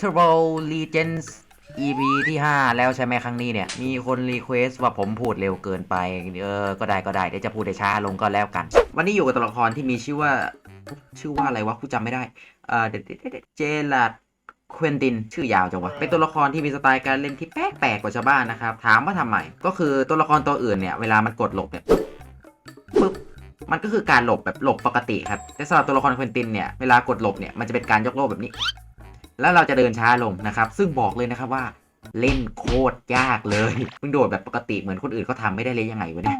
Turbo Legends EP ที่ 5 แล้วใช่ไหมครั้งนี้เนี่ย มีคนรีเควสว่าผมพูดเร็วเกินไป เออ ก็ได้ก็ได้ เดี๋ยวจะพูดได้ช้าลงก็แล้วกัน วันนี้อยู่กับตัวละครที่มีชื่อว่า ชื่อว่าอะไรวะกูจำไม่ได้เอ่อเดเจลัดควินตินชื่อยาวจังวะ เป็นตัวละครที่มีสไตล์การเล่นที่แปลกๆกว่าชาวบ้านนะครับ ถามว่าทำไม ก็คือตัวละครตัวอื่นเนี่ย เวลามันกดหลบเนี่ยปึ๊บปึ๊บมันก็คือการหลบแบบหลบปกติครับ แต่สำหรับตัวละครควินตินเนี่ย เวลากดหลบเนี่ย มันจะเป็นการยกโลกแบบนี้ แล้วเราจะเดินช้าลงนะครับ ซึ่งบอกเลยนะครับว่าเล่นโคตรยากเลยมึงโดดแบบปกติเหมือนคนอื่นเขาทำไม่ได้เลยยังไงวะเนี่ย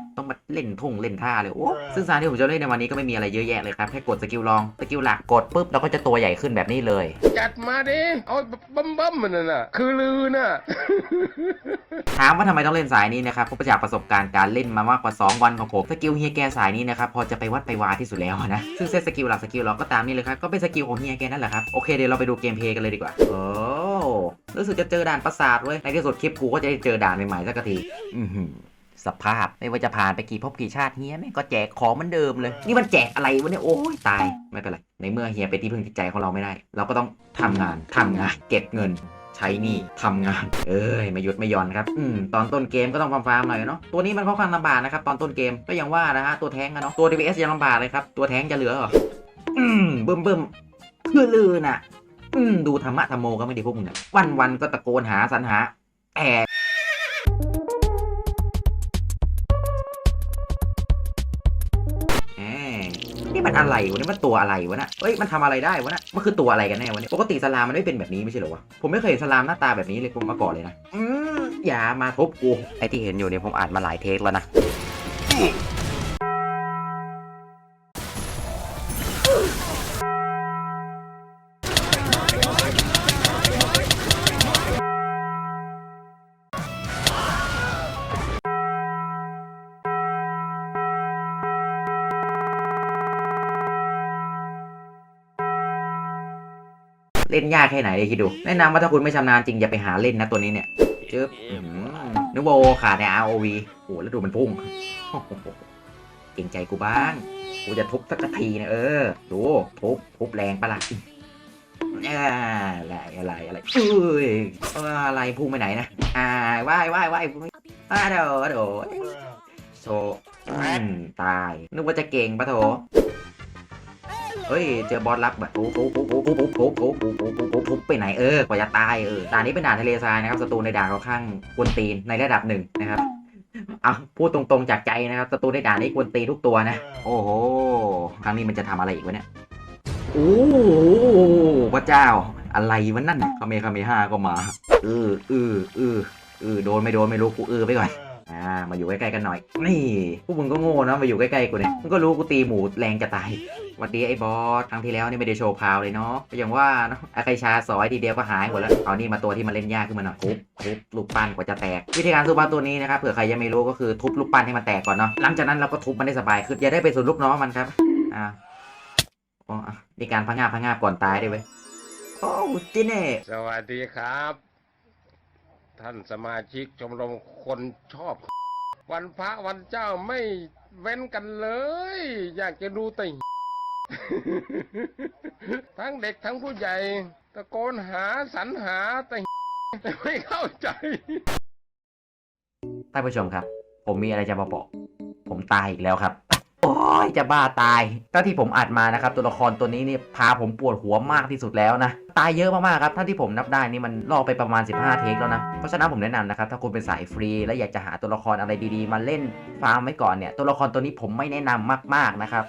เล่นทุ่งเล่นท่าเลยโอ้ซึ่งสารที่ผมจะเล่นในวันนี้ก็ไม่มีอะไรเยอะแยะเลยครับแค่กดสกิลลองสกิลหลักกดปุ๊บเราก็จะตัวใหญ่ขึ้นแบบนี้เลย จัดมาดิเอาบัมบัมมันน่ะนะคือลือน่ะถามว่าทำไมต้องเล่นสายนี้นะครับเพราะจากประสบการณ์การเล่นมามากกว่า 2 วันของผมสกิลเฮียแกสายนี้นะครับพอจะไปวัดไปวาที่สุดแล้วนะซึ่งเซตสกิลหลักสกิลเราก็ตามนี้เลยครับก็เป็นสกิลของเฮียแกนั่นแหละครับโอเคเดี๋ยวเราไปดูเกมเพลย์กันเลยดีกว่าโอ้รู้สึกจะเจอด่านประสาทเว้ยในที่สุดคลิปกูก็จะได้เจอด่านใหม่ๆสักทีอือหือ สภาพไม่ว่าจะผ่านไปกี่ภพกี่ชาติเฮียแม่งก็แจกของเหมือนเดิมเลย นี่มันแจกอะไรวะเนี่ยโอ้ยตายไม่เป็นไรในเมื่อเฮียเป็นที่พึ่งจิตใจของเราไม่ได้ เราก็ต้องทำงานทำงาน เก็บเงิน ใช้หนี่ทำงาน เอ้ยไม่หยุดไม่หย่อนครับอืมตอนต้นเกมก็ต้องฟาร์มๆหน่อยเนาะตัวนี้มันค่อนข้างลำบากนะครับตอนต้นเกมก็ยังว่านะฮะตัวแท้งอะเนาะตัว DPS ยังลำบากเลยครับตัวแท้งจะเหลือเหรออืมเบึ้มเบึ้มคือลือน่ะ อืมดูธรรมะธรรมโมก็ไม่ดีพวกมึงเนี่ยวันวันๆก็ตะโกนหาสรรหาแต่ มันอะไรวะเนี่ยมันตัวอะไรวะน่ะเอ้ยมันทำอะไรได้วะน่ะมันคือตัวอะไรกันแน่วะเนี่ยปกติสลามมันไม่เป็นแบบนี้ไม่ใช่เหรอวะผมไม่เคยเห็นสลามหน้าตาแบบนี้เลยผมมาก่อนเลยนะอืมอย่ามาทุบกูไอที่เห็นอยู่เนี่ยผมอ่านมาหลายเทคแล้วนะ เล่นยากแค่ไหนเลยคิดดู แนะนำว่าถ้าคุณไม่ชำนาญจริงอย่าไปหาเล่นนะตัวนี้เนี่ยจึ๊บอื้อหือนึกว่าโอขาดใน ROV โอ้โหแล้วดูมันพุ่งเก่งใจกูบ้าง กูจะทุบสักทีนะเออ ดูทุบทุบแรงปะล่ะอ่าอะไรอะไรอะไรเอ้ยเอออะไรพุ่งไปไหนนะอ่าว่ายว่ายว่ายอ่าเดี๋ยวเดี๋ยวโชว์อืมตาย นึกว่าจะเก่งปะโถ เฮ้ยเจอบอสรับแบบปุ๊บปุ๊บปุ๊บปุ๊บปุ๊บปุ๊บปุ๊บปุ๊บปุ๊บปุ๊บปุ๊บปุ๊บไปไหนเออกว่าจะตายเออด่านนี้เป็นด่านทะเลทรายนะครับศัตรูในด่านค่อนข้างกวนตีนในระดับหนึ่งนะครับอะพูดตรงๆจากใจนะครับศัตรูในด่านนี้กวนตีนทุกตัวนะ โอ้โหครั้งนี้มันจะทำอะไรอีกวะเนี่ยโอ้โหพระเจ้า อะไรวะนั่นคาเมคาเมห้าก็มาเออเออเออเออโดนไม่โดนไม่รู้กูเออไปก่อน อ่า มาอยู่ใกล้ๆกันหน่อย นี่พวกมึงก็โง่นะมาอยู่ใกล้ๆกูเนี่ย มึงก็รู้กูตีหมูแรงจะตายวัสดีไอ้บอส ครั้งที่แล้วนี่ไม่ได้โชว์พาวเลยเนาะก็อย่างว่าเนาะอาใครชาซอยทีเดียวก็หายหมดแล้ว เอานี่มาตัวที่มันเล่นยากขึ้นมาหน่อยทุบทุบลูกปั้นกว่าจะแตก วิธีการสู้ปั้นตัวนี้นะครับ เผื่อใครยังไม่รู้ก็คือทุบลูกปั้นให้มันแตกก่อนเนาะ หลังจากนั้นเราก็ทุบมันได้สบายขึ้นอย่าได้ไปส่วนลูกน้องมันครับ อ่าอ๋ออะมีการพังงาบพังงาบก่อนตายด้วยเว้ยโอ้จิเน่สวัสดีครับ ท่านสมาชิกชมรมคนชอบ วันพระวันเจ้าไม่เว้นกันเลย อยากจะดูแต่ทั้งเด็กทั้งผู้ใหญ่ ตะโกนหาสรรหาแต่แต่ไม่เข้าใจท่านผู้ชมครับ ผมมีอะไรจะมาบอก ผมตายอีกแล้วครับ โอ้ยจะบ้าตายถ้าที่ผมอัดมานะครับ ตัวละครตัวนี้นี่พาผมปวดหัวมากที่สุดแล้วนะ ตายเยอะมากๆครับ ถ้าที่ผมนับได้นี่มันล่อไปประมาณ 15 เทคแล้วนะ เพราะฉะนั้นผมแนะนำนะครับ ถ้าคุณเป็นสายฟรี และอยากจะหาตัวละครอะไรดีๆ มาเล่นฟาร์มไว้ก่อนเนี่ย ตัวละครตัวนี้ผมไม่แนะนำมากๆนะครับ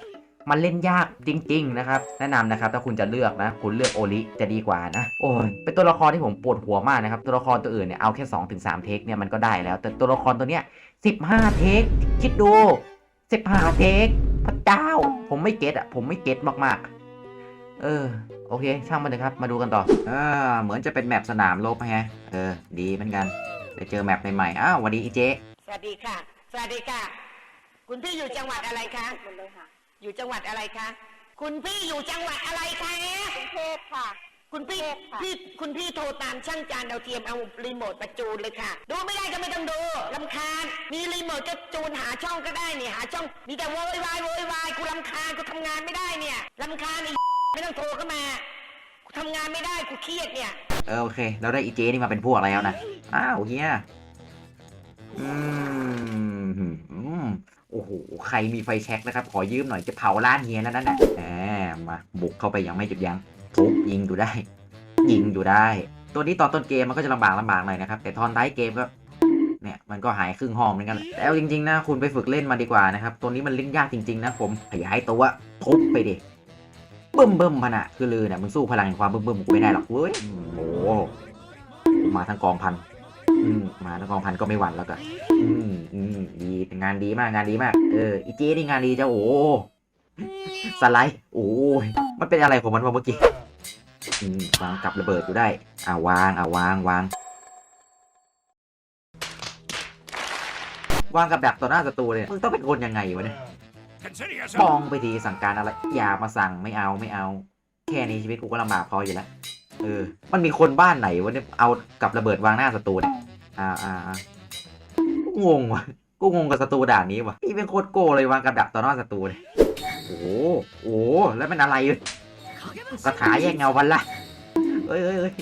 มันเล่นยากจริง ๆ นะครับ แนะนำนะครับ ถ้าคุณจะเลือกนะ คุณเลือกโอลิจะดีกว่านะ โอ้ย เป็นตัวละครที่ผมปวดหัวมากนะครับ ตัวละครตัวอื่นเนี่ยเอาแค่2-3ถึงเทคเนี่ยมันก็ได้แล้ว แต่ตัวละครตัวเนี้ย15 เทค คิดดู 15เทคพระเจ้า ผมไม่เก็ตอะผมไม่เก็ตมากๆ เออ โอเค ช่างมันเลยครับ มาดูกันต่ออ่าเหมือนจะเป็นแมปสนามรบฮะ เออ ดีเหมือนกันได้เจอแมปใหม่ๆอ้าวสวัสดีอีเจ สวัสดีค่ะ สวัสดีค่ะ คุณพี่อยู่จังหวัดอะไรคะ หมดเลยค่ะอยู่จังหวัดอะไรคะ คุณพี่อยู่จังหวัดอะไรคะ กรุงเทพค่ะ คุณพี่พี่คุณพี่โทรตามช่างจานดาวเทียมเอารีโมทมาจูนเลยค่ะ ดูไม่ได้ก็ไม่ต้องดูลำคาญ มีรีโมทก็จูนหาช่องก็ได้นี่หาช่อง มีแต่โวยวายโวยวายกูลำคาญกูทำงานไม่ได้เนี่ยลำคาญไอ้ไม่ต้องโทรเข้ามากูทำงานไม่ได้กูเครียดเนี่ยเออโอเค เราได้อีเจนี่มาเป็นพวกแล้วนะ อ้าวเฮียอืมอืมโอ้โห ใครมีไฟแช็กนะครับ ขอยืมหน่อยจะเผาร้านเฮียแล้วนั่นแหละแหมมาบุกเข้าไปยังไม่หยุดยั้ง ทุบยิงอยู่ได้ ยิงอยู่ได้ ตัวนี้ตอนต้นเกมมันก็จะลำบากลำบากหน่อยนะครับ แต่ตอนท้ายเกมก็ เนี่ยมันก็หายครึ่งห้องเหมือนกันและแต่เอาจริงๆนะคุณไปฝึกเล่นมาดีกว่านะครับ ตัวนี้มันเล่นยากจริงๆนะผมขยายตัวทุบไปดิบึ้มบึ้มพนะคือลือเนี่ยมึงสู้พลังแห่งความบึ้มบึ้มกูไม่ได้หรอกเว้ยโอ้โหมาทั้งกองพันอืมมาทั้งกองพันก็ไม่หวั่นแล้วก็อืมอืมดีงานดีมากงานดีมาก เอออีเจนี่งานดีจ้าโอ้สไลด์โอ้ยมันเป็นอะไรของมันวะเมื่อกี้ อืมวางกับระเบิดอยู่ได้ อ่าวางอ่าวางวางวางกับดักต่อหน้าศัตรูเลยมึงต้องเป็นคนยังไงวะเนี่ยมองไปทีสั่งการอะไร อย่ามาสั่งไม่เอาไม่เอา แค่นี้ชีวิตกูก็ลำบากพออยู่แล้ว เออ มันมีคนบ้านไหนวะเนี่ยเอากับระเบิดวางหน้าศัตรูเนี่ย อ่าอ่าอ่ากูงงวะกูงงกับศัตรูด่านนี้วะนี่เป็นโคตรโก้เลยวางกับดักต่อหน้าศัตรูเนี่ยโอ้โหโอ้แล้วมันอะไรเนี่ย กระถาแยกเงาพันละเอ้ยเอ้ยเอ้ย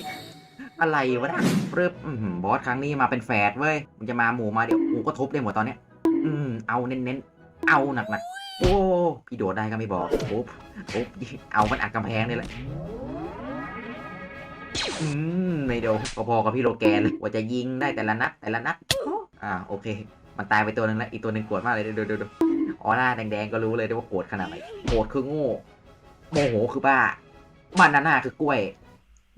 อะไรวะนะเริ่มบอสครั้งนี้มาเป็นแฝดเว้ยมันจะมาหมู่มาเดี๋ยวกูก็ทุบได้หมดตอนเนี้ย อืม เอาเน้นๆ เอาหนักๆ โอ้ พี่โดดได้ก็ไม่บอกโอ้โอ้เอามันอัดกำแพงนี่แหละ อืมไม่โดนพอๆกับพี่โลแกนเลยว่าจะยิงได้แต่ละนัดแต่ละนัดอ่าโอเค มันตายไปตัวหนึงแล้ว อีกตัวหนึ่งโกรธมากเลยดูดูดูออร่าแดงๆก็รู้เลยว่าโกรธขนาดไหนโกรธคือโง่โมโหคือบ้า มันนาน่าคือกล้วย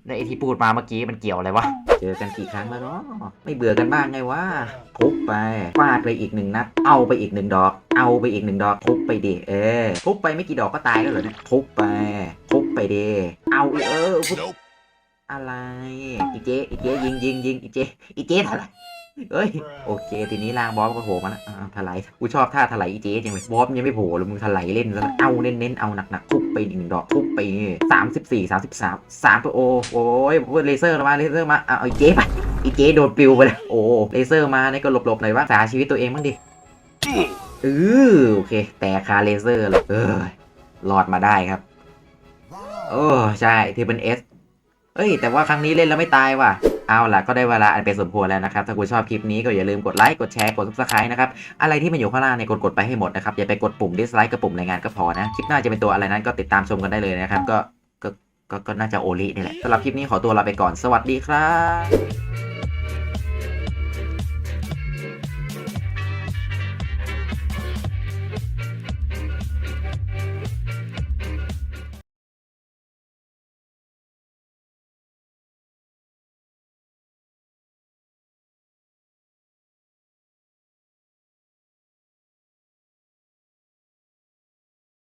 ในไอที่พูดมาเมื่อกี้มันเกี่ยวอะไรวะ เจอกันกี่ครั้งแล้วเนาะไม่เบื่อกันบ้างไงวะทุบไปฟาดไปอีกหนึ่งนัด เอาไปอีกหนึ่งดอก เอาไปอีกหนึ่งดอกทุบไปดิเออทุบไปไม่กี่ดอกก็ตายแล้วเหรอเนี่ยทุบไปทุบไปดิเอาเอออะไรอีเจอีเจยิงยิงยิงอีเจอีเจถลาย เอ้ยโอเค ทีนี้ล่างบอสก็โผล่มาแล้วถลายกูชอบท่าถลายอีเจ๊จังเลยบอสยังไม่โผล่เลยมึงถลายเล่นแล้วเอาเน้นๆเอาหนักๆทุบไปอีกหนึ่งดอกทุบไปสามสิบสี่สามสิบสามสามตัวโอ้โอ้ยเลเซอร์มาเลเซอร์มาเอาอีเจไปอีเจ๊โดนปิวไปเลยโอ้เลเซอร์มาเนี่ยก็หลบๆหน่อยว่าสาชีวิตตัวเองบ้างดิเออโอเค แต่คาเลเซอร์เลยเออรอดมาได้ครับโอ้ใช่ที่เป็นเอส เอ้ย แต่ว่าครั้งนี้เล่นแล้วไม่ตายว่ะ เอาล่ะก็ได้เวลาอันเป็นสมควรแล้วนะครับ ถ้าคุณชอบคลิปนี้ก็อย่าลืมกดไลค์ กดแชร์ กด subscribe นะครับ อะไรที่มันอยู่ข้างล่างเนี่ยกดกดไปให้หมดนะครับ อย่าไปกดปุ่ม dislike กับปุ่มรายงานก็พอนะ คลิปหน้าจะเป็นตัวอะไรนั้นก็ติดตามชมกันได้เลยนะครับ ก็ ก็ ก็ก็น่าจะโอลินี่แหละสำหรับคลิปนี้ขอตัวลาไปก่อน สวัสดีครับ